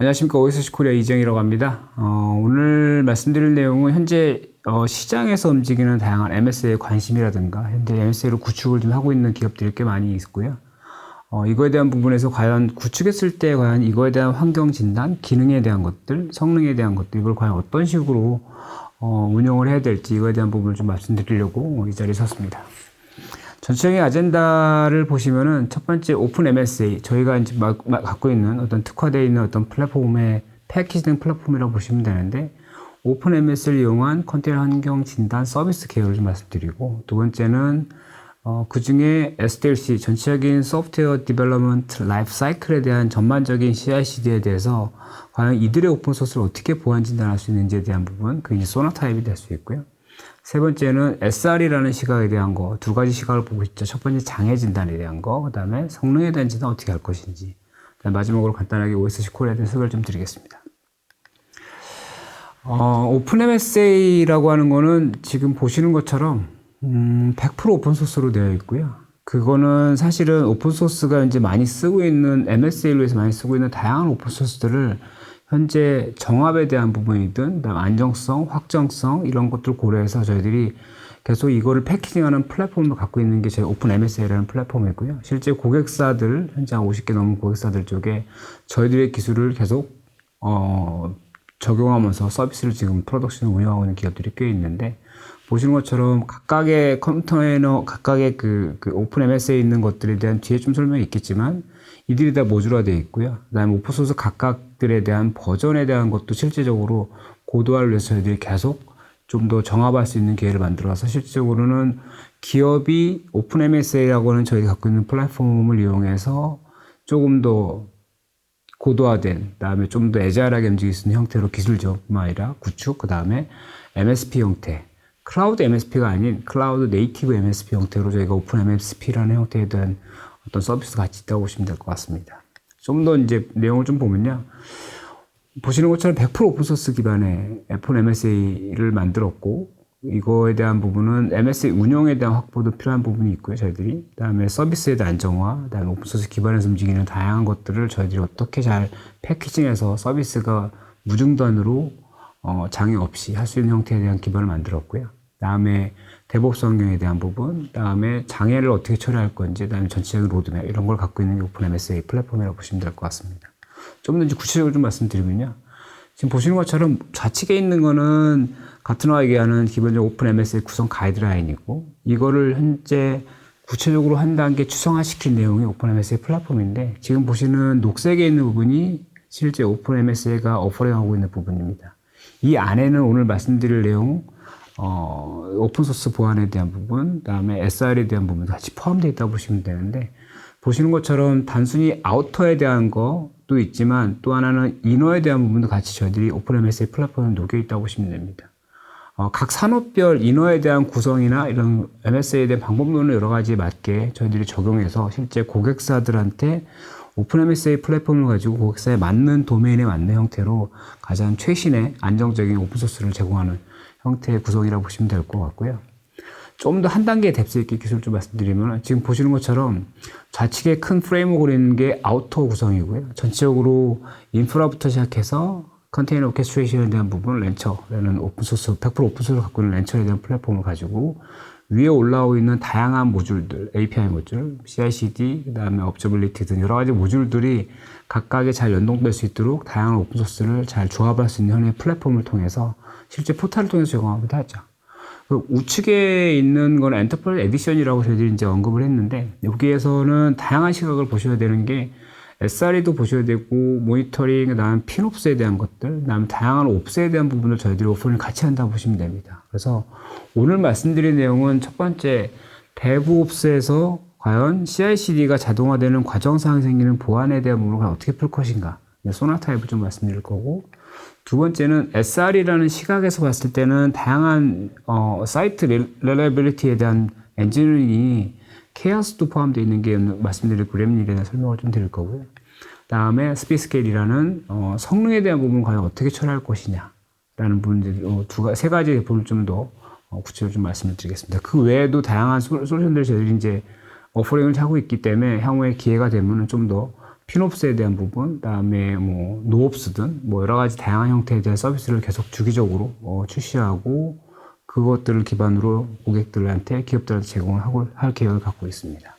안녕하십니까 오이스시 코리아 이정이라고 합니다. 어, 오늘 말씀드릴 내용은 현재 어, 시장에서 움직이는 다양한 MS의 관심이라든가 현재 MS를 구축을 좀 하고 있는 기업들이 꽤 많이 있고요. 어, 이거에 대한 부분에서 과연 구축했을 때 과연 이거에 대한 환경 진단, 기능에 대한 것들, 성능에 대한 것들 이걸 과연 어떤 식으로 어, 운영을 해야 될지 이거에 대한 부분을 좀 말씀드리려고 이 자리에 섰습니다. 전체적인 아젠다를 보시면은 첫 번째 오픈 MSA 저희가 이제 막, 막 갖고 있는 어떤 특화되어 있는 어떤 플랫폼의 패키지된 플랫폼이라고 보시면 되는데 오픈 MS를 이용한 컨테이너 환경 진단 서비스 계열을 좀 말씀드리고 두 번째는 어, 그 중에 SDLC 전체적인 소프트웨어 디벨로먼트 라이프 사이클에 대한 전반적인 CI/CD에 대해서 과연 이들의 오픈 소스를 어떻게 보안 진단할 수 있는지에 대한 부분, 그게 이제 소나 타입이 될 수 있고요. 세 번째는 SR이라는 시각에 대한 거, 두 가지 시각을 보고 있죠. 첫 번째 장애 진단에 대한 거, 그 다음에 성능에 대한 진단 어떻게 할 것인지, 마지막으로 간단하게 OSC 콜에 대한 소개를 좀 드리겠습니다. 어, 오픈 MSA라고 하는 거는 지금 보시는 것처럼 음, 100% 오픈 소스로 되어 있고요. 그거는 사실은 오픈 소스가 이제 많이 쓰고 있는 MSA로 해서 많이 쓰고 있는 다양한 오픈 소스들을 현재 정합에 대한 부분이든 그다음 안정성, 확정성 이런 것들 고려해서 저희들이 계속 이거를 패키징하는 플랫폼을 갖고 있는 게 저희 오픈 MSA라는 플랫폼이고요. 실제 고객사들 현재 한 50개 넘는 고객사들 쪽에 저희들의 기술을 계속 어, 적용하면서 서비스를 지금 프로덕션을 운영하고 있는 기업들이 꽤 있는데 보시는 것처럼 각각의 컨테이너 각각의 그, 그 오픈 MSA에 있는 것들에 대한 뒤에 좀 설명이 있겠지만 이들이 다 모듈화되어 있고요. 그다음에 오픈소스 각각들에 대한 버전에 대한 것도 실제적으로 고도화를 위해서 저희들이 계속 좀 더 정합할 수 있는 기회를 만들어서 실질적으로는 기업이 오픈 MSA라고 하는 저희가 갖고 있는 플랫폼을 이용해서 조금 더 고도화된 그다음에 좀 더 애자일하게 움직일 수 있는 형태로 기술적뿐만 아니라 구축 그 다음에 MSP 형태 클라우드 MSP가 아닌 클라우드 네이티브 MSP 형태로 저희가 오픈 MSP라는 형태에 대한 어떤 서비스가 같이 있다고 보시면 될 것 같습니다. 좀 더 이제 내용을 좀 보면요. 보시는 것처럼 100% 오픈소스 기반의 애플 MSA를 만들었고, 이거에 대한 부분은 MSA 운영에 대한 확보도 필요한 부분이 있고요, 저희들이. 그 다음에 서비스에 대한 안정화, 그 다음에 오픈소스 기반에서 움직이는 다양한 것들을 저희들이 어떻게 잘 패키징해서 서비스가 무중단으로 어, 장애 없이 할 수 있는 형태에 대한 기반을 만들었고요. 다음에 대법스 환경에 대한 부분, 다음에 장애를 어떻게 처리할 건지, 다음에 전체적인 로드맵 이런 걸 갖고 있는 오픈 MSA 플랫폼이라고 보시면 될 것 같습니다. 좀 더 이제 구체적으로 좀 말씀드리면요. 지금 보시는 것처럼 좌측에 있는 거는 같은 얘기하는 기본적 오픈 MSA 구성 가이드라인이고 이거를 현재 구체적으로 한 단계 추상화시킨 내용이 오픈 MSA 플랫폼인데 지금 보시는 녹색에 있는 부분이 실제 오픈 MSA가 오퍼링하고 있는 부분입니다. 이 안에는 오늘 말씀드릴 내용 어, 오픈소스 보안에 대한 부분, 그 다음에 SR에 대한 부분도 같이 포함되어 있다고 보시면 되는데 보시는 것처럼 단순히 아우터에 대한 것도 있지만 또 하나는 이너에 대한 부분도 같이 저희들이 오픈 MSA 플랫폼에 녹여 있다고 보시면 됩니다. 어, 각 산업별 인허에 대한 구성이나 이런 MSA에 대한 방법론을 여러 가지에 맞게 저희들이 적용해서 실제 고객사들한테 오픈 MSA 플랫폼을 가지고 고객사에 맞는 도메인에 맞는 형태로 가장 최신의 안정적인 오픈소스를 제공하는 형태의 구성이라고 보시면 될 것 같고요. 좀 더 한 단계 뎁스 있게 기술 좀 말씀드리면 지금 보시는 것처럼 좌측에 큰 프레임워크로 있는 게 아우터 구성이고요. 전체적으로 인프라부터 시작해서 컨테이너 오케스트레이션에 대한 부분 렌처라는 오픈소스 100% 오픈소스를 갖고 있는 렌처에 대한 플랫폼을 가지고 위에 올라오고 있는 다양한 모듈들, API 모듈, CI/CD, 그다음에 업저빌리티 등 여러 가지 모듈들이 각각에 잘 연동될 수 있도록 다양한 오픈소스를 잘 조합할 수 있는 현의 플랫폼을 통해서 실제 포탈을 통해서 제공하기도 하죠. 그 우측에 있는 건 엔터프라이즈 에디션이라고 저희들이 이제 언급을 했는데 여기에서는 다양한 시각을 보셔야 되는 게 SRE도 보셔야 되고 모니터링, 그다음 핀옵스에 대한 것들, 그다음 다양한 옵스에 대한 부분을 저희들이 오픈을 같이 한다고 보시면 됩니다. 그래서 오늘 말씀드린 내용은 첫 번째 대부 옵스에서 과연 CI/CD가 자동화되는 과정상 생기는 보안에 대한 부분을 어떻게 풀 것인가, 소나타입을 좀 말씀드릴 거고 두 번째는 SR이라는 시각에서 봤을 때는 다양한 어, 사이트 렐레빌리티에 대한 엔지니어링이 케어스도 포함되어 있는 게 말씀드릴 그램일에 대한 설명을 좀 드릴 거고요. 다음에 스피스케일이라는 어, 성능에 대한 부분을 과연 어떻게 처리할 것이냐라는 부분들 어, 두세 가지 부분을 좀더 어, 구체적으로 좀 말씀을 드리겠습니다. 그 외에도 다양한 솔루션들을 저희들이 이제 어퍼링을 하고 있기 때문에 향후에 기회가 되면 좀 더 핀옵스에 대한 부분, 그다음에 뭐 노옵스든 뭐 여러 가지 다양한 형태에 대한 서비스를 계속 주기적으로 어, 출시하고 그것들을 기반으로 고객들한테 기업들한테 제공을 할 계획을 갖고 있습니다.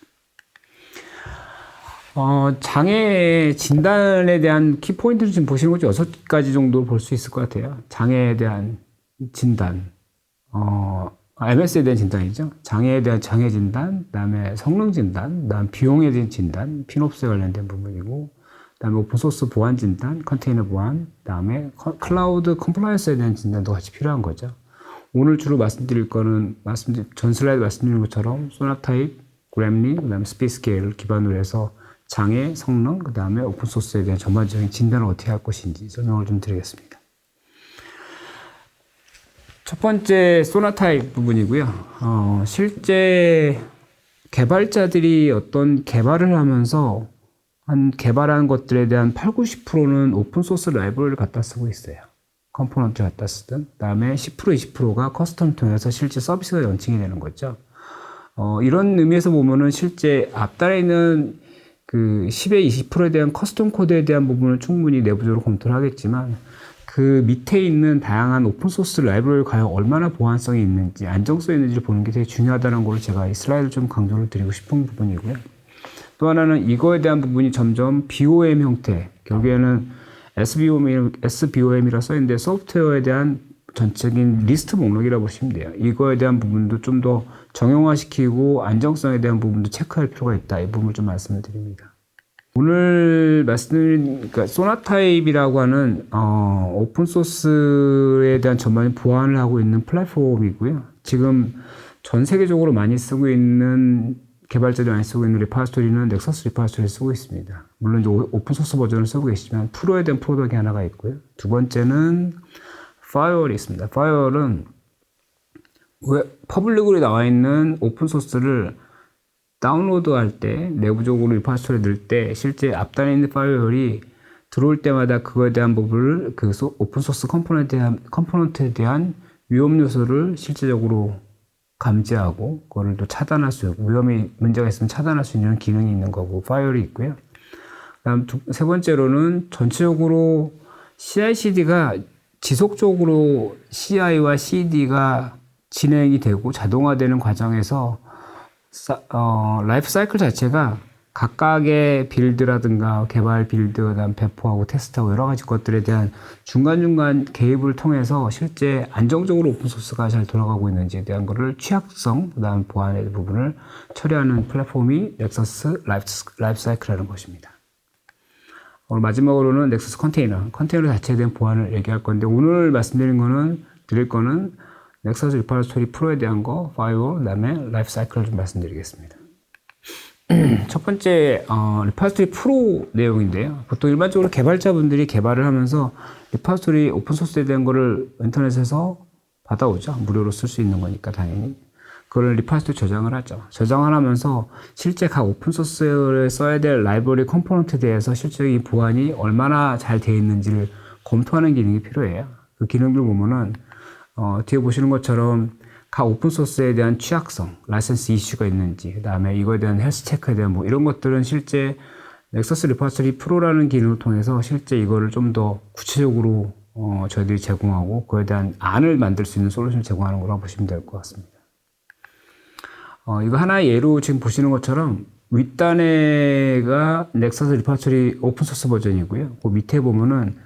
어, 장애 진단에 대한 키포인트를 지금 보시는 거죠. 여섯 가지 정도 볼 수 있을 것 같아요. 장애에 대한 진단, 어, MS에 대한 진단이죠. 장애에 대한 장애 진단, 그다음에 성능 진단, 그다음 비용에 대한 진단, 핀옵스에 관련된 부분이고, 그다음에 오픈소스 보안 진단, 컨테이너 보안, 그다음에 커- 클라우드 컴플라이언스에 대한 진단도 같이 필요한 거죠. 오늘 주로 말씀드릴 거는 말씀드린 전 슬라이드 말씀드린 것처럼 소나타입, 그램리, 그다음에 스피스케일을 기반으로 해서 장애, 성능, 그다음에 오픈소스에 대한 전반적인 진단을 어떻게 할 것인지 설명을 좀 드리겠습니다. 첫 번째 소나타입 부분이고요. 어, 실제 개발자들이 어떤 개발을 하면서 한 개발한 것들에 대한 8, 90%는 오픈소스 라이브러리를 갖다 쓰고 있어요. 컴포넌트 갖다 쓰든 그다음에 10% 20%가 커스텀 통해서 실제 서비스가 런칭이 되는 거죠. 어, 이런 의미에서 보면은 실제 앞단에 있는 그 10에 20%에 대한 커스텀 코드에 대한 부분을 충분히 내부적으로 검토를 하겠지만 그 밑에 있는 다양한 오픈소스 라이브러리 과연 얼마나 보안성이 있는지 안정성이 있는지를 보는 게 되게 중요하다는 걸 제가 이 슬라이드를 좀 강조를 드리고 싶은 부분이고요. 또 하나는 이거에 대한 부분이 점점 BOM 형태, 결국에는 SBOM, SBOM이라 써있는데 소프트웨어에 대한 전적인 리스트 목록이라고 보시면 돼요. 이거에 대한 부분도 좀 더 정형화시키고 안정성에 대한 부분도 체크할 필요가 있다. 이 부분을 좀 말씀을 드립니다. 오늘 말씀드린 그러니까 소나타입이라고 하는 어, 오픈 소스에 대한 전반적인 보완을 하고 있는 플랫폼이고요. 지금 전 세계적으로 많이 쓰고 있는 개발자들이 많이 쓰고 있는 리파스토리는 넥서스 리파스토리를 쓰고 있습니다. 물론 이제 오- 오픈 소스 버전을 쓰고 계시지만 프로에 대한 프로덕이 하나가 있고요. 두 번째는 파이어월이 있습니다. 파이어월은 왜 퍼블릭으로 나와 있는 오픈 소스를 다운로드 할 때 내부적으로 리파스토리 넣을 때 실제 앞단에 있는 파일이 들어올 때마다 그거에 대한 부분을 그 소- 오픈 소스 컴포넌트에 대한, 컴포넌트에 대한 위험 요소를 실제적으로 감지하고 그거를 또 차단할 수 있고 위험이 문제가 있으면 차단할 수 있는 기능이 있는 거고 파일이 있고요. 그다음 두, 세 번째로는 전체적으로 CI/CD가 지속적으로 CI와 CD가 진행이 되고 자동화되는 과정에서 사- 어, 라이프 사이클 자체가 각각의 빌드라든가 개발 빌드, 그다음 배포하고 테스트하고 여러 가지 것들에 대한 중간중간 개입을 통해서 실제 안정적으로 오픈소스가 잘 돌아가고 있는지에 대한 거를 취약성, 그다음 보안의 부분을 처리하는 플랫폼이 넥서스 라이프, 라이프 사이클이라는 것입니다. 오늘 마지막으로는 넥서스 컨테이너, 컨테이너 자체에 대한 보안을 얘기할 건데 오늘 말씀드린 거는 드릴 거는 넥서스 리파스토리 프로에 대한 거, 파이어, 그다음에 라이프 사이클을 좀 말씀드리겠습니다. 첫 번째 어, 리파스토리 프로 내용인데요. 보통 일반적으로 개발자분들이 개발을 하면서 리파스토리 오픈 소스에 대한 거를 인터넷에서 받아오죠. 무료로 쓸 수 있는 거니까 당연히. 그걸 리파스토리 저장을 하죠. 저장을 하면서 실제 각 오픈 소스를 써야 될 라이브러리 컴포넌트에 대해서 실제적인 보안이 얼마나 잘 되어 있는지를 검토하는 기능이 필요해요. 그 기능들 보면은 어, 뒤에 보시는 것처럼 각 오픈 소스에 대한 취약성, 라이센스 이슈가 있는지, 그 다음에 이거에 대한 헬스 체크에 대한 뭐 이런 것들은 실제 넥서스 리파스토리 프로라는 기능을 통해서 실제 이거를 좀 더 구체적으로 어, 저희들이 제공하고 그에 대한 안을 만들 수 있는 솔루션을 제공하는 거라고 보시면 될 것 같습니다. 어, 이거 하나의 예로 지금 보시는 것처럼 윗단에가 넥서스 리파스토리 오픈소스 버전이고요. 그 밑에 보면은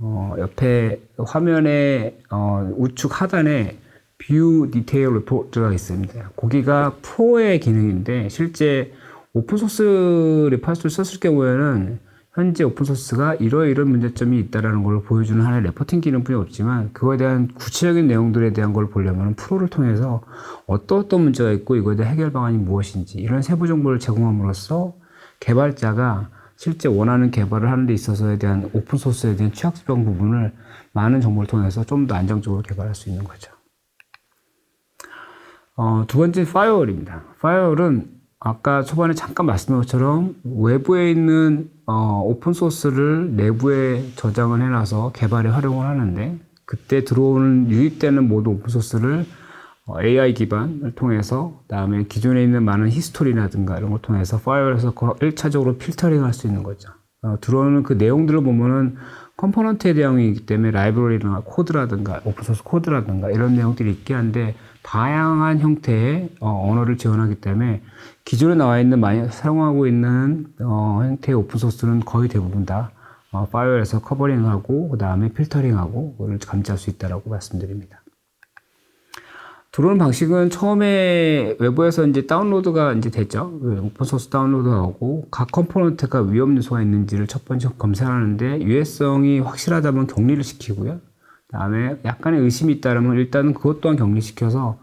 어, 옆에 화면의 어, 우측 하단에 뷰 디테일 리포트가 있습니다. 거기가 프로의 기능인데 실제 오픈소스 리파스토리 썼을 경우에는 현재 오픈소스가 이러이런 문제점이 있다라는 걸 보여주는 하나의 레포팅 기능뿐이 없지만 그거에 대한 구체적인 내용들에 대한 걸 보려면 프로를 통해서 어떤 어떤 문제가 있고 이거에 대한 해결 방안이 무엇인지 이런 세부 정보를 제공함으로써 개발자가 실제 원하는 개발을 하는 데 있어서에 대한 오픈소스에 대한 취약성 부분을 많은 정보를 통해서 좀 더 안정적으로 개발할 수 있는 거죠. 어, 두 번째 파이어월입니다. 파이어월은 아까 초반에 잠깐 말씀드린 것처럼 외부에 있는 어, 오픈 소스를 내부에 저장을 해놔서 개발에 활용을 하는데 그때 들어오는 유입되는 모든 오픈 소스를 어, AI 기반을 통해서 그다음에 기존에 있는 많은 히스토리라든가 이런 걸 통해서 파이어에서 1차적으로 필터링 할 수 있는 거죠. 어, 들어오는 그 내용들을 보면은 컴포넌트에 대한 내용이기 때문에 라이브러리나 코드라든가 오픈소스 코드라든가 이런 내용들이 있긴 한데 다양한 형태의 어, 언어를 지원하기 때문에 기존에 나와 있는 많이 사용하고 있는 어, 형태의 오픈소스는 거의 대부분 다 어, 파이어에서 커버링하고 그 다음에 필터링하고 그걸 감지할 수 있다라고 말씀드립니다. 들어오는 방식은 처음에 외부에서 이제 다운로드가 이제 됐죠. 그 오픈소스 다운로드하고 각 컴포넌트가 위험 요소가 있는지를 첫 번째 검사하는데 유해성이 확실하다면 격리를 시키고요. 그다음에 약간의 의심이 있다면 일단은 그것 또한 격리시켜서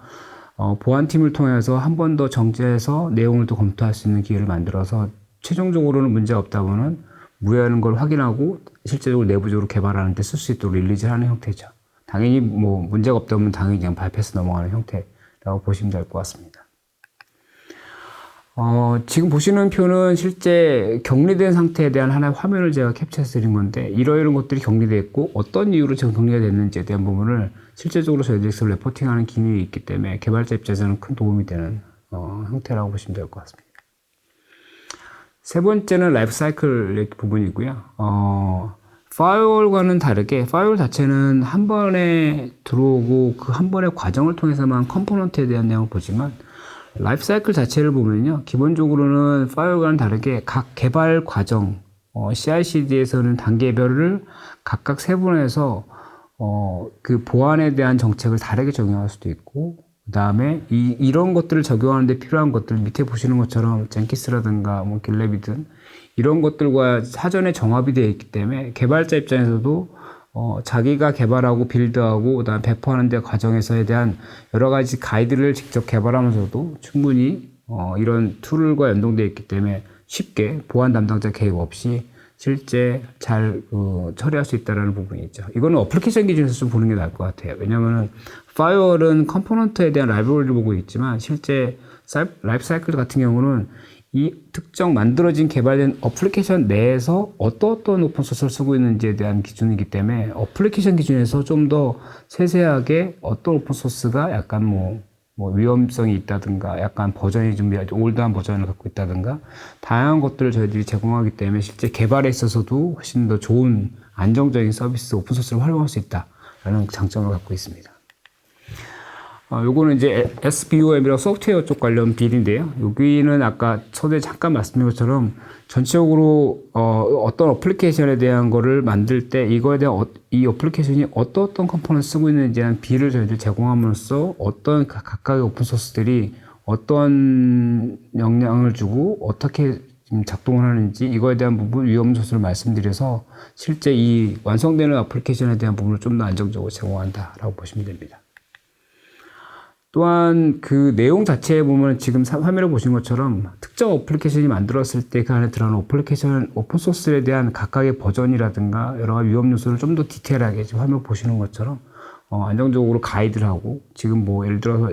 어, 보안팀을 통해서 한 번 더 정제해서 내용을 또 검토할 수 있는 기회를 만들어서 최종적으로는 문제가 없다면은 무해하는 걸 확인하고 실제적으로 내부적으로 개발하는 데 쓸 수 있도록 릴리즈하는 형태죠. 당연히 뭐 문제가 없다면 당연히 그냥 발표해서 넘어가는 형태라고 보시면 될 것 같습니다. 어, 지금 보시는 표는 실제 격리된 상태에 대한 하나의 화면을 제가 캡처해서 드린 건데 이러이런 것들이 격리되어 있고 어떤 이유로 지금 격리가 됐는지에 대한 부분을 실제적으로 저희들이 레포팅하는 기능이 있기 때문에 개발자 입장에서는 큰 도움이 되는 어, 형태라고 보시면 될 것 같습니다. 세 번째는 라이프 사이클 부분이고요. 어, 파이어월과는 다르게 파이어월 자체는 한 번에 들어오고 그 한 번의 과정을 통해서만 컴포넌트에 대한 내용을 보지만 라이프 사이클 자체를 보면요. 기본적으로는 파이어월과는 다르게 각 개발 과정, 어, CI/CD에서는 단계별을 각각 세분해서 어, 그 보안에 대한 정책을 다르게 적용할 수도 있고 그 다음에 이, 이런 것들을 적용하는데 필요한 것들 밑에 보시는 것처럼 젠키스라든가 뭐 길랩이든 이런 것들과 사전에 정합이 되어 있기 때문에 개발자 입장에서도 어, 자기가 개발하고 빌드하고 그다음 배포하는 데 과정에서에 대한 여러 가지 가이드를 직접 개발하면서도 충분히 어, 이런 툴과 연동되어 있기 때문에 쉽게 보안 담당자 개입 없이 실제 잘 어, 처리할 수 있다는 부분이 있죠. 이거는 어플리케이션 기준에서 좀 보는 게 나을 것 같아요. 왜냐하면 파이어월은 컴포넌트에 대한 라이브러리를 보고 있지만 실제 라이프 사이클 같은 경우는 이 특정 만들어진 개발된 어플리케이션 내에서 어떤 어떤 오픈 소스를 쓰고 있는지에 대한 기준이기 때문에 어플리케이션 기준에서 좀 더 세세하게 어떤 오픈 소스가 약간 뭐, 뭐 위험성이 있다든가 약간 버전이 좀 올드한 버전을 갖고 있다든가 다양한 것들을 저희들이 제공하기 때문에 실제 개발에 있어서도 훨씬 더 좋은 안정적인 서비스 오픈 소스를 활용할 수 있다라는 장점을 갖고 있습니다. 어, 요거는 이제 SBOM이라고 소프트웨어 쪽 관련 빌인데요. 여기는 아까 초대 잠깐 말씀드린 것처럼 전체적으로 어, 떤 어플리케이션에 대한 거를 만들 때 이거에 대한 어, 이 어플리케이션이 어떤 어떤 컴포넌트 쓰고 있는지에 대한 비를 저희들 제공함으로써 어떤 각각의 오픈소스들이 어떤 영향을 주고 어떻게 작동을 하는지 이거에 대한 부분 위험 요소를 말씀드려서 실제 이 완성되는 어플리케이션에 대한 부분을 좀 더 안정적으로 제공한다라고 보시면 됩니다. 또한 그 내용 자체에 보면 지금 화면을 보신 것처럼 특정 어플리케이션이 만들었을 때 그 안에 들어가는 어플리케이션 오픈소스에 대한 각각의 버전이라든가 여러 가지 위험 요소를 좀 더 디테일하게 지금 화면 보시는 것처럼 어, 안정적으로 가이드를 하고 지금 뭐 예를 들어서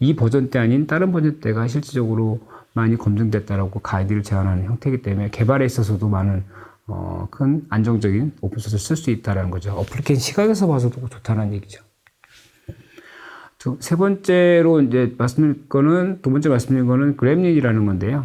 이 버전 때 아닌 다른 버전 때가 실질적으로 많이 검증됐다라고 가이드를 제안하는 형태이기 때문에 개발에 있어서도 많은 어, 큰 안정적인 오픈소스를 쓸 수 있다는 거죠. 어플리케이션 시각에서 봐서도 좋다는 얘기죠. 세 번째로 이제 말씀드릴 거는 두 번째 말씀드린 거는 그램린이라는 건데요.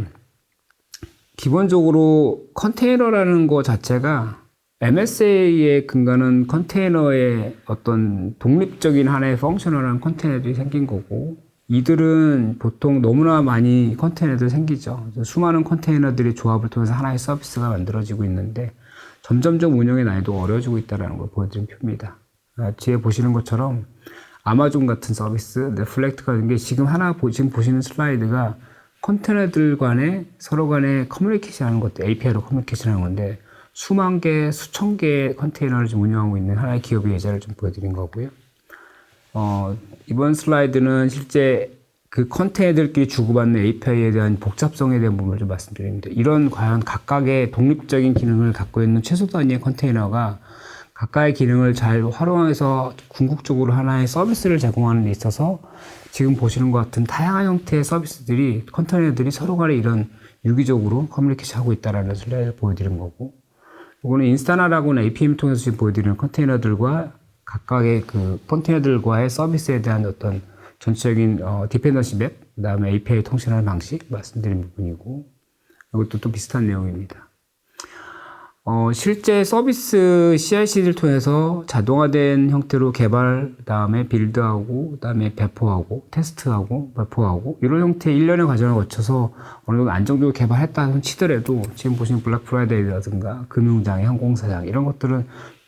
기본적으로 컨테이너라는 거 자체가 MSA의 근거는 컨테이너의 어떤 독립적인 하나의 펑셔널한 컨테이너들이 생긴 거고 이들은 보통 너무나 많이 컨테이너들이 생기죠. 수많은 컨테이너들이 조합을 통해서 하나의 서비스가 만들어지고 있는데 점점점 운영의 난이도가 어려워지고 있다는 걸 보여드린 표입니다. 아, 뒤에 보시는 것처럼 아마존 같은 서비스, 넷플렉트 같은 게 지금 하나 지금 보시는 슬라이드가 컨테너들 간에 서로 간에 커뮤니케이션 하는 것도 API로 커뮤니케이션 하는 건데 수만 개, 수천 개의 컨테이너를 좀 운영하고 있는 하나의 기업의 예제를 좀 보여드린 거고요. 어, 이번 슬라이드는 실제 그 컨테이너들끼리 주고받는 API에 대한 복잡성에 대한 부분을 좀 말씀드립니다. 이런 과연 각각의 독립적인 기능을 갖고 있는 최소 단위의 컨테이너가 각각의 기능을 잘 활용해서 궁극적으로 하나의 서비스를 제공하는 데 있어서 지금 보시는 것 같은 다양한 형태의 서비스들이 컨테이너들이 서로 간에 이런 유기적으로 커뮤니케이션 하고 있다라는 슬라이드를 보여드린 거고 이거는 인스타나라고는 APM 통해서 지금 보여드리는 컨테이너들과 각각의 그 컨테이너들과의 서비스에 대한 어떤 전체적인 어, 디펜던시 맵, 그 다음에 API 통신하는 방식 말씀드린 부분이고 이것도 또 비슷한 내용입니다. 어, 실제 서비스 CI/CD를 통해서 자동화된 형태로 개발, 그다음에 빌드하고, 그다음에 배포하고, 테스트하고, 배포하고 이런 형태의 일련의 과정을 거쳐서 어느 정도 안정적으로 개발했다 치더라도 지금 보시는 블랙 프라이데이라든가 금융장애, 항공사장 이런 것들은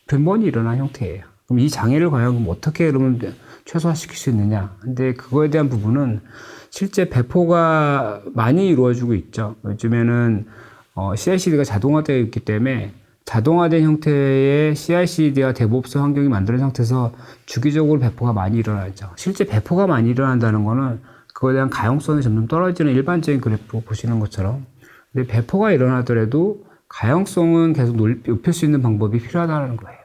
빈번히 일어난 형태예요. 그럼 이 장애를 과연 어떻게 그러면 최소화시킬 수 있느냐? 근데 그거에 대한 부분은 실제 배포가 많이 이루어지고 있죠. 요즘에는 어, CI/CD가 자동화되어 있기 때문에 자동화된 형태의 CI/CD와 데브옵스 환경이 만들어진 상태에서 주기적으로 배포가 많이 일어나죠. 실제 배포가 많이 일어난다는 거는 그거에 대한 가용성이 점점 떨어지는 일반적인 그래프 보시는 것처럼 근데 배포가 일어나더라도 가용성은 계속 높- 높일 수 있는 방법이 필요하다는 거예요.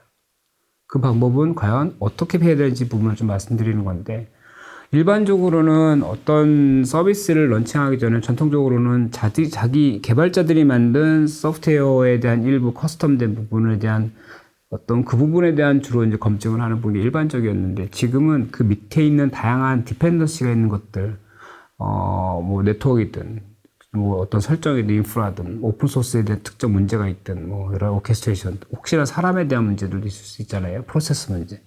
그 방법은 과연 어떻게 해야 되는지 부분을 좀 말씀드리는 건데 일반적으로는 어떤 서비스를 런칭하기 전에 전통적으로는 자기, 자기 개발자들이 만든 소프트웨어에 대한 일부 커스텀된 부분에 대한 어떤 그 부분에 대한 주로 이제 검증을 하는 부분이 일반적이었는데 지금은 그 밑에 있는 다양한 디펜던시가 있는 것들 어 뭐 네트워크이든 뭐 어떤 설정이든 인프라든 오픈 소스에 대한 특정 문제가 있든 뭐 여러 오케스트레이션 혹시나 사람에 대한 문제들도 있을 수 있잖아요. 프로세스 문제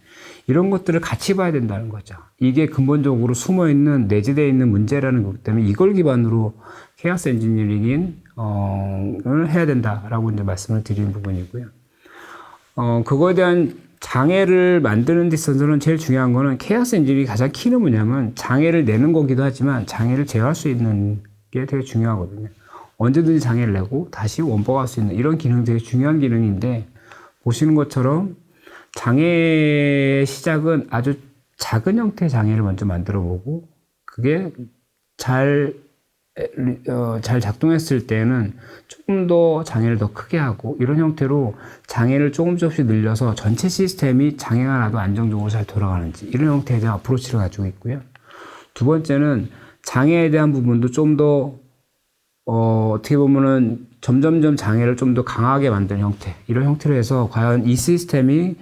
이런 것들을 같이 봐야 된다는 거죠 이게 근본적으로 숨어 있는 내재되어 있는 문제라는 거기 때문에 이걸 기반으로 케어스 엔지니어링인 어를 해야 된다라고 이제 말씀을 드리는 부분이고요 어 그거에 대한 장애를 만드는 데 있어서는 제일 중요한 거는 케어스 엔지니어링이 가장 키는 뭐냐면 장애를 내는 거기도 하지만 장애를 제어할 수 있는 게 되게 중요하거든요. 언제든지 장애를 내고 다시 원복할 수 있는 이런 기능 되게 중요한 기능인데 보시는 것처럼 장애의 시작은 아주 작은 형태의 장애를 먼저 만들어 보고 그게 잘, 어, 잘 작동했을 때는 조금 더 장애를 더 크게 하고 이런 형태로 장애를 조금 조금씩 늘려서 전체 시스템이 장애가 나도 안정적으로 잘 돌아가는지 이런 형태에 대한 어프로치를 가지고 있고요. 두 번째는 장애에 대한 부분도 좀더 어, 어떻게 보면은 점점점 장애를 좀 더 강하게 만드는 형태 이런 형태로 해서 과연 이 시스템이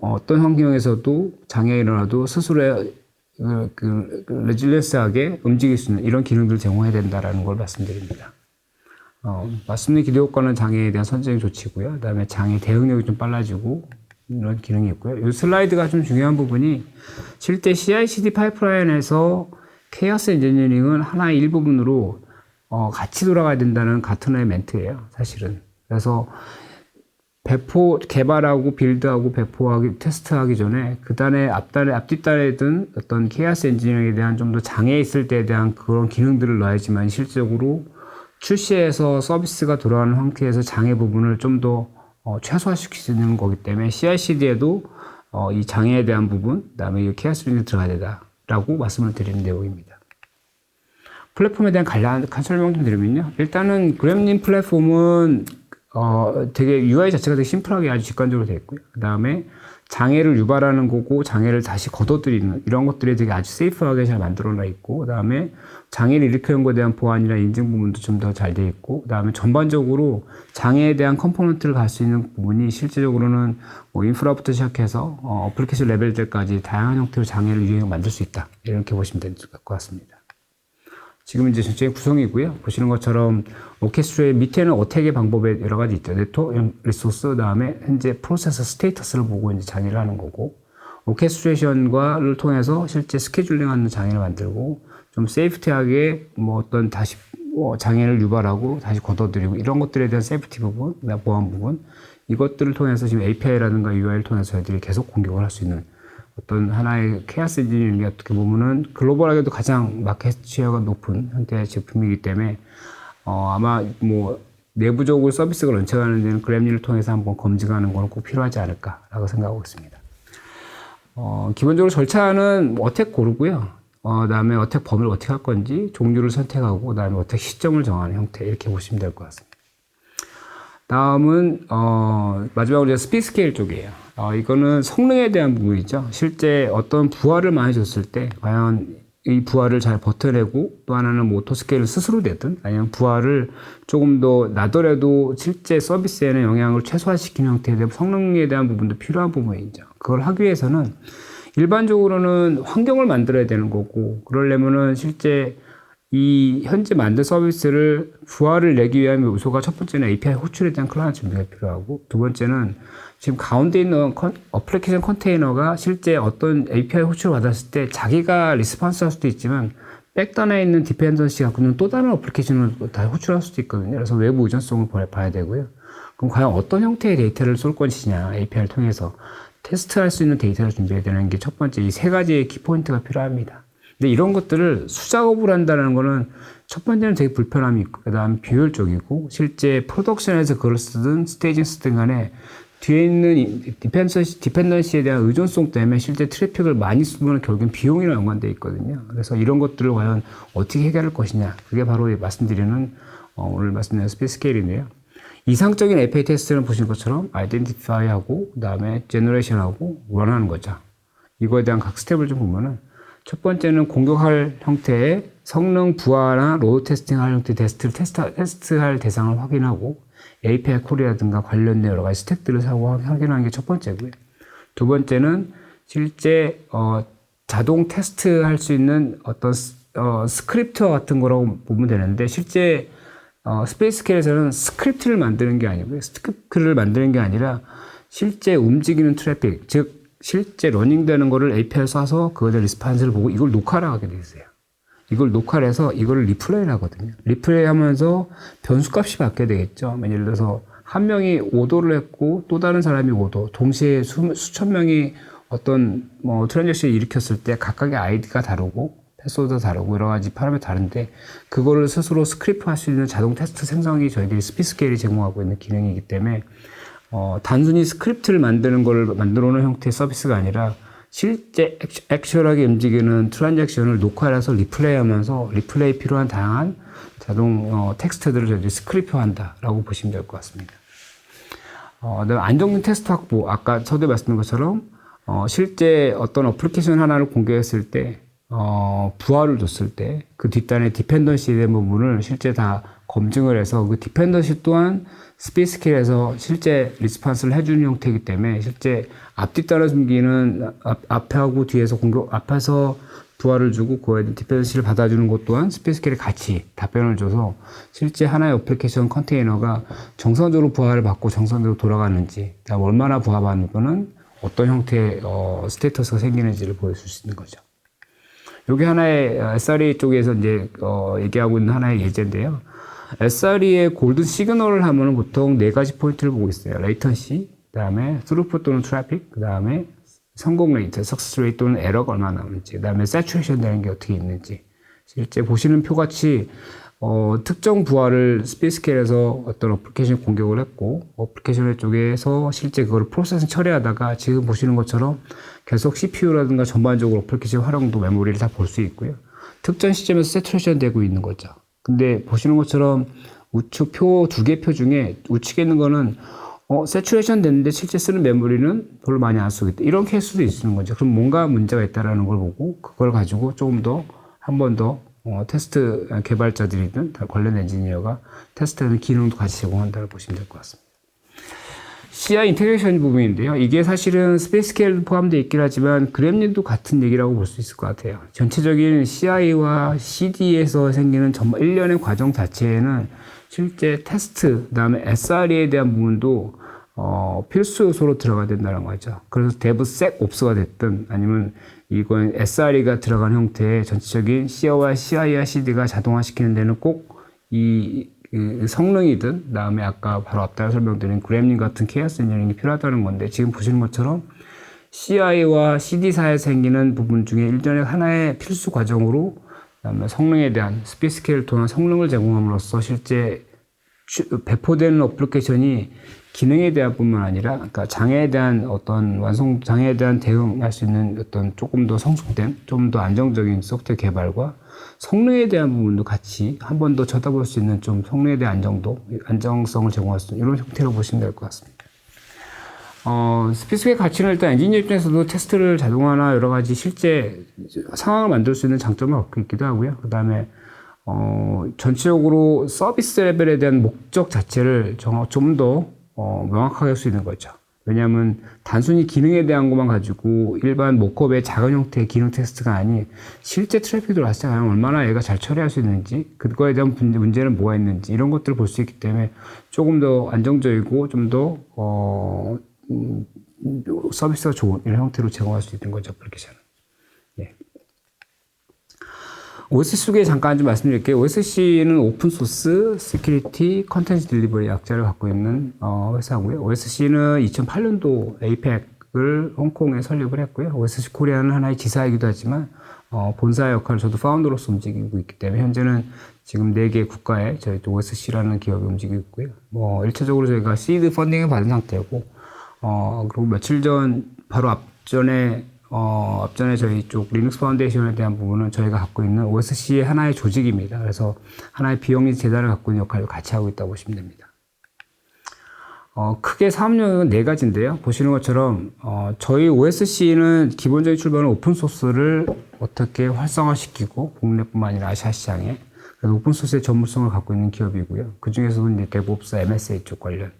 어, 어떤 환경에서도 장애가 일어나도 스스로의 그, 그, 그 레질리언스하게 움직일 수 있는 이런 기능들을 제공해야 된다라는 걸 말씀드립니다. 어, 말씀드린 기대 효과는 장애에 대한 선제적 조치고요. 그다음에 장애 대응력이 좀 빨라지고 이런 기능이 있고요. 이 슬라이드가 좀 중요한 부분이 실제 CI/CD 파이프라인에서 케어스 엔지니어링은 하나의 일부분으로 어, 같이 돌아가야 된다는 같은 의 멘트예요, 사실은. 그래서 배포 개발하고 빌드하고 배포하기 테스트하기 전에 그 단에 앞단에 앞뒷단에 든 어떤 케어스 엔지니어링에 대한 좀 더 장애 있을 때에 대한 그런 기능들을 넣어야지만 실질적으로 출시해서 서비스가 돌아가는 상태에서 장애 부분을 좀더 어, 최소화시킬 수 있는 거기 때문에 CI/CD에도 어, 이 장애에 대한 부분, 그다음에 이 케어스 링이 들어가야 된다라고 말씀을 드리는 내용입니다. 플랫폼에 대한 간략한 설명 좀 드리면요. 일단은 그램린 플랫폼은 어, 되게 UI 자체가 되게 심플하게 아주 직관적으로 되어 있고요. 그 다음에 장애를 유발하는 거고 장애를 다시 걷어들이는 이런 것들이 되게 아주 세이프하게 잘 만들어 놔 있고 그 다음에 장애를 일으키는 것에 대한 보안이나 인증 부분도 좀 더잘 되어 있고 그 다음에 전반적으로 장애에 대한 컴포넌트를 갈 수 있는 부분이 실제적으로는 뭐 인프라부터 시작해서 어, 어플리케이션 레벨들까지 다양한 형태로 장애를 유형 만들 수 있다 이렇게 보시면 될 것 같습니다. 지금 이제 전체의 구성이고요. 보시는 것처럼 오케스트라의 밑에는 어택의 방법에 여러 가지 있죠. 네트워크 리소스, 다음에 현재 프로세서 스테이터스를 보고 이제 장애를 하는 거고, 오케스트레이션과를 통해서 실제 스케줄링하는 장애를 만들고, 좀 세이프티하게 뭐 어떤 다시 뭐 장애를 유발하고 다시 걷어들이고 이런 것들에 대한 세이프티 부분, 보안 부분, 이것들을 통해서 지금 API라든가 UI를 통해서 저희들이 계속 공격을 할 수 있는 어떤 하나의 케아스 엔지니어링이 어떻게 보면은 글로벌하게도 가장 마켓 시어가 높은 형태의 제품이기 때문에 어 아마 뭐 내부적으로 서비스가 런칭하는 데는 그램린을 통해서 한번 검증하는 거는 꼭 필요하지 않을까라고 생각하고 있습니다. 어 기본적으로 절차는 뭐 어택 고르고요. 어 그다음에 어택 범위를 어떻게 할 건지 종류를 선택하고 그다음에 어택 시점을 정하는 형태 이렇게 보시면 될 것 같습니다. 다음은 어, 마지막으로 이제 스피드 스케일 쪽이에요. 어, 이거는 성능에 대한 부분이죠. 실제 어떤 부하를 많이 줬을 때 과연 이 부하를 잘 버텨내고 또 하나는 뭐 오토 스케일을 스스로 내든 아니면 부하를 조금 더 나더라도 실제 서비스에는 영향을 최소화시키는 대한 성능에 대한 부분도 필요한 부분이죠. 그걸 하기 위해서는 일반적으로는 환경을 만들어야 되는 거고 그러려면은 실제 이 현재 만든 서비스를 부하를 내기 위한 요소가 첫 번째는 API 호출에 대한 클라이언트 준비가 필요하고 두 번째는 지금 가운데 있는 컨, 어플리케이션 컨테이너가 실제 어떤 API 호출을 받았을 때 자기가 리스폰스 할 수도 있지만 백단에 있는 디펜던시 갖고 있는 또 다른 어플리케이션을 다 호출할 수도 있거든요. 그래서 외부 의존성을 봐- 봐야 되고요. 그럼 과연 어떤 형태의 데이터를 쏠 것이냐 API를 통해서 테스트할 수 있는 데이터를 준비해야 되는 게 첫 번째 이 세 가지의 키포인트가 필요합니다. 근데 이런 것들을 수작업을 한다는 거는 첫 번째는 되게 불편함이 있고 그 다음 비효율적이고 실제 프로덕션에서 그걸 쓰든 스테이징 쓰든 간에 뒤에 있는 이 디펜던시, 디펜던시에 대한 의존성 때문에 실제 트래픽을 많이 쓰면 결국엔 비용이랑 연관돼 있거든요. 그래서 이런 것들을 과연 어떻게 해결할 것이냐. 그게 바로 말씀드리는 어, 오늘 말씀드리는 스페이스 스케일인데요. 이상적인 API 테스트는 보신 것처럼 아이덴티파이하고 그 다음에 제너레이션하고 런하는 거죠. 이거에 대한 각 스텝을 좀 보면은 첫 번째는 공격할 형태의 성능 부하나 로드 테스팅할 형태 테스트를 테스트, 테스트할 대상을 확인하고 API 콜이라든가 관련된 여러 가지 스택들을 사고 확인하는 게 첫 번째고요. 두 번째는 실제 어, 자동 테스트할 수 있는 어떤 스, 어, 스크립트와 같은 거라고 보면 되는데 실제 어, 스페이스케일에서는 스크립트를 만드는 게 아니고요. 스크립트를 만드는 게 아니라 실제 움직이는 트래픽, 즉 실제 러닝되는 거를 API를 쏴서 그거에 리스판스를 보고 이걸 녹화를 하게 돼 있어요. 이걸 녹화를 해서 이거를 리플레이를 하거든요. 리플레이 하면서 변수값이 바뀌게 되겠죠. 예를 들어서 한 명이 5도를 했고 또 다른 사람이 5도, 동시에 수, 수천 명이 어떤 뭐 트랜잭션을 일으켰을 때 각각의 아이디가 다르고 패스워드가 다르고 여러 가지 파라미터 다른데 그거를 스스로 스크립트 할 수 있는 자동 테스트 생성이 저희들이 스피스케일이 제공하고 있는 기능이기 때문에 어, 단순히 스크립트를 만드는 걸 만들어 놓은 형태의 서비스가 아니라 실제 액- 액츄얼하게 움직이는 트랜잭션을 녹화해서 리플레이하면서 리플레이 필요한 다양한 자동 어, 텍스트들을 저희들이 스크립트한다라고 보시면 될 것 같습니다. 어, 그다음에 안정된 테스트 확보. 아까 서두에 말씀드린 것처럼 어, 실제 어떤 어플리케이션 하나를 공개했을 때 어, 부하를 줬을 때 그 뒷단에 디펜던시에 대한 부분을 실제 다 검증을 해서 그 디펜던시 또한 스페이스케일에서 실제 리스판스를 해주는 형태이기 때문에 실제 앞뒤 따라 숨기는 앞, 앞하고 뒤에서 공격 앞에서 부하를 주고 그에 대한 디펜던시를 받아주는 것 또한 스페이스케일에 같이 답변을 줘서 실제 하나의 어플리케이션 컨테이너가 정상적으로 부하를 받고 정상적으로 돌아가는지 얼마나 부하 받는 거는 어떤 형태의 어, 스테이터스가 생기는지를 보여줄 수 있는 거죠. 요게 하나의 어, SRE 쪽에서 이제 어, 얘기하고 있는 하나의 예제인데요. SRE의 골든 시그널을 하면은 보통 네 가지 포인트를 보고 있어요. 레이턴시, 그다음에 스루프 또는 트래픽, 그다음에 성공 레이트, 석세스 레이트 또는 에러가 얼마나 나오는지, 그다음에 세츄레이션 되는 게 어떻게 있는지. 실제 보시는 표 같이 어, 특정 부하를 스페이스케일에서 어떤 어플리케이션 공격을 했고 어플리케이션 쪽에서 실제 그걸 프로세스 처리하다가 지금 보시는 것처럼 계속 CPU라든가 전반적으로 어플리케이션 활용도 메모리를 다 볼 수 있고요. 특정 시점에서 세츄레이션 되고 있는 거죠. 근데 보시는 것처럼 우측 표 두 개 표 중에 우측에 있는 거는 어, 세츄레이션 됐는데 실제 쓰는 메모리는 별로 많이 안 쓰고 있다. 이런 케이스도 있는 거죠. 그럼 뭔가 문제가 있다라는 걸 보고 그걸 가지고 조금 더 한 번더 어, 테스트 개발자들이든 다 관련 엔지니어가 테스트하는 기능도 같이 제공한다고 보시면 될 것 같습니다. CI 인테그레이션 부분인데요. 이게 사실은 스페이스케일 포함되어 있긴 하지만 그램린도 같은 얘기라고 볼 수 있을 것 같아요. 전체적인 CI와 CD에서 생기는 전반 일련의 과정 자체에는 실제 테스트, 그 다음에 SRE에 대한 부분도 어, 필수 요소로 들어가야 된다는 거죠. 그래서 데브색 옵스가 됐든 아니면 이건 SRE가 들어간 형태의 전체적인 CI와 CI와 CD가 자동화시키는 데는 꼭이 그 성능이든 그다음에 아까 바로 앞다에 설명드린 그램린 같은 케어스 엔지니어링이 필요하다는 건데 지금 보시는 것처럼 CI와 CD사에 생기는 부분 중에 일전에 하나의 필수 과정으로 그다음에 성능에 대한 스피스케일 통한 성능을 제공함으로써 실제 추- 배포되는 어플리케이션이 기능에 대한 뿐만 아니라 그러니까 장애에 대한 어떤 완성 장애에 대한 대응할 수 있는 어떤 조금 더 성숙된 좀 더 안정적인 소프트웨어 개발과 성능에 대한 부분도 같이 한 번 더 쳐다볼 수 있는 좀 성능에 대한 안정도 안정성을 제공할 수 있는 이런 형태로 보시면 될 것 같습니다. 어, 스피스의 가치는 일단 엔지니어 입장에서도 테스트를 자동화나 여러 가지 실제 상황을 만들 수 있는 장점을 갖고 있기도 하고요. 그 다음에 어, 전체적으로 서비스 레벨에 대한 목적 자체를 좀 더 어, 명확하게 할 수 있는 거죠. 왜냐하면 단순히 기능에 대한 것만 가지고 일반 모컵의 작은 형태의 기능 테스트가 아닌 실제 트래픽이 들어왔을 때 얼마나 얘가 잘 처리할 수 있는지 그거에 대한 문제- 문제는 뭐가 있는지 이런 것들을 볼 수 있기 때문에 조금 더 안정적이고 좀더 어, 음, 서비스가 좋은 이런 형태로 제공할 수 있는 거죠 그렇게 저는. 예. OS 소개 잠깐 좀 말씀드릴게요. OSC는 오픈 소스 시큐리티 컨텐츠 딜리버리 약자를 갖고 있는 어, 회사고요. OSC는 2008년도 APEC을 홍콩에 설립을 했고요. OSC 코리아는 하나의 지사이기도 하지만 어, 본사 역할을 저도 파운더로서 움직이고 있기 때문에 현재는 지금 4개 국가에 저희 또 OSC라는 기업이 움직이고 있고요. 뭐 1차적으로 저희가 시드 펀딩을 받은 상태고 어, 그리고 며칠 전 바로 앞전에 어, 앞전에 저희 쪽 리눅스 파운데이션에 대한 부분은 저희가 갖고 있는 OSC의 하나의 조직입니다. 그래서 하나의 비영리 재단을 갖고 있는 역할을 같이 하고 있다고 보시면 됩니다. 어, 크게 사업력은 네 가지인데요. 보시는 것처럼 어, 저희 OSC는 기본적인 출발은 오픈 소스를 어떻게 활성화시키고 국내뿐만 아니라 아시아 시장에 그래서 오픈 소스의 전문성을 갖고 있는 기업이고요. 그 중에서도 이제 데브옵스 MSA 쪽 관련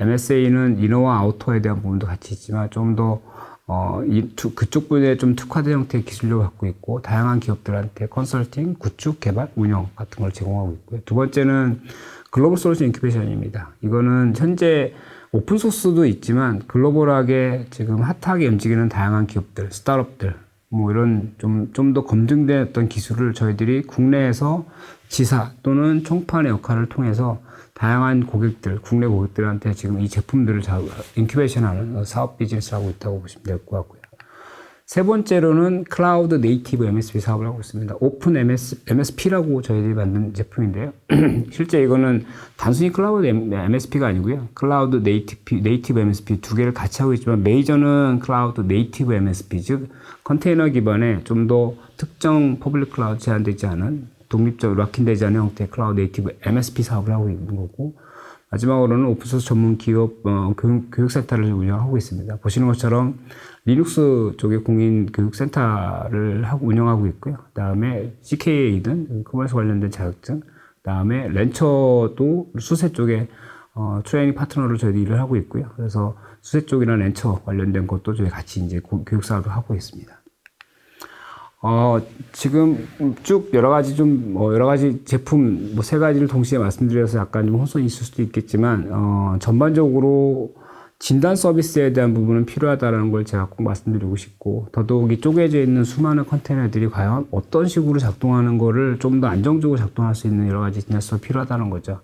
MSA는 이너와 아우터에 대한 부분도 같이 있지만 좀더 어, 이, 투, 그쪽 분야에 좀 특화된 형태의 기술력을 갖고 있고, 다양한 기업들한테 컨설팅, 구축, 개발, 운영 같은 걸 제공하고 있고요. 두 번째는 글로벌 솔루션 인큐베이션입니다. 이거는 현재 오픈소스도 있지만 글로벌하게 지금 핫하게 움직이는 다양한 기업들, 스타트업들, 뭐 이런 좀, 좀 더 검증된 어떤 기술을 저희들이 국내에서 지사 또는 총판의 역할을 통해서 다양한 고객들, 국내 고객들한테 지금 이 제품들을 자, 인큐베이션 하는 사업 비즈니스를 하고 있다고 보시면 될 것 같고요. 세 번째로는 클라우드 네이티브 MSP 사업을 하고 있습니다. 오픈 MS, MSP라고 저희들이 만든 제품인데요. 실제 이거는 단순히 클라우드 MSP가 아니고요. 클라우드 네이티브, 네이티브 MSP 두 개를 같이 하고 있지만 메이저는 클라우드 네이티브 MSP, 즉 컨테이너 기반의 좀 더 특정 퍼블릭 클라우드 제한되지 않은 독립적으로 락인되지 않은 형태의 클라우드 네이티브 MSP 사업을 하고 있는 거고 마지막으로는 오픈소스 전문 기업 어, 교육, 교육센터를 운영하고 있습니다. 보시는 것처럼 리눅스 쪽의 공인 교육센터를 하고 운영하고 있고요. 그다음에 CKA든 커머스 관련된 자격증, 그다음에 렌처도 수세 쪽에 어, 트레이닝 파트너로 저희도 일을 하고 있고요. 그래서 수세 쪽이나 렌처 관련된 것도 저희 같이 이제 고- 교육 사업을 하고 있습니다. 어, 지금 쭉 여러 가지 좀, 뭐 여러 가지 제품, 뭐 세 가지를 동시에 말씀드려서 약간 좀 혼선이 있을 수도 있겠지만, 어, 전반적으로 진단 서비스에 대한 부분은 필요하다는 걸 제가 꼭 말씀드리고 싶고, 더더욱이 쪼개져 있는 수많은 컨테이너들이 과연 어떤 식으로 작동하는 거를 좀 더 안정적으로 작동할 수 있는 여러 가지 진단 서비스가 필요하다는 거죠.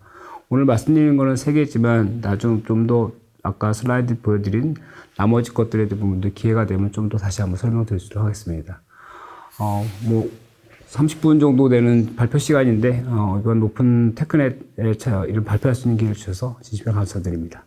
오늘 말씀드리는 거는 세 개지만, 나중 좀더 아까 슬라이드 보여드린 나머지 것들에 대한 부분도 기회가 되면 좀 더 다시 한번 설명드리도록 하겠습니다. 어, 뭐, 30분 정도 되는 발표 시간인데, 어, 이번 테크넷에 차- 이런 발표할 수 있는 기회를 주셔서 진심으로 감사드립니다.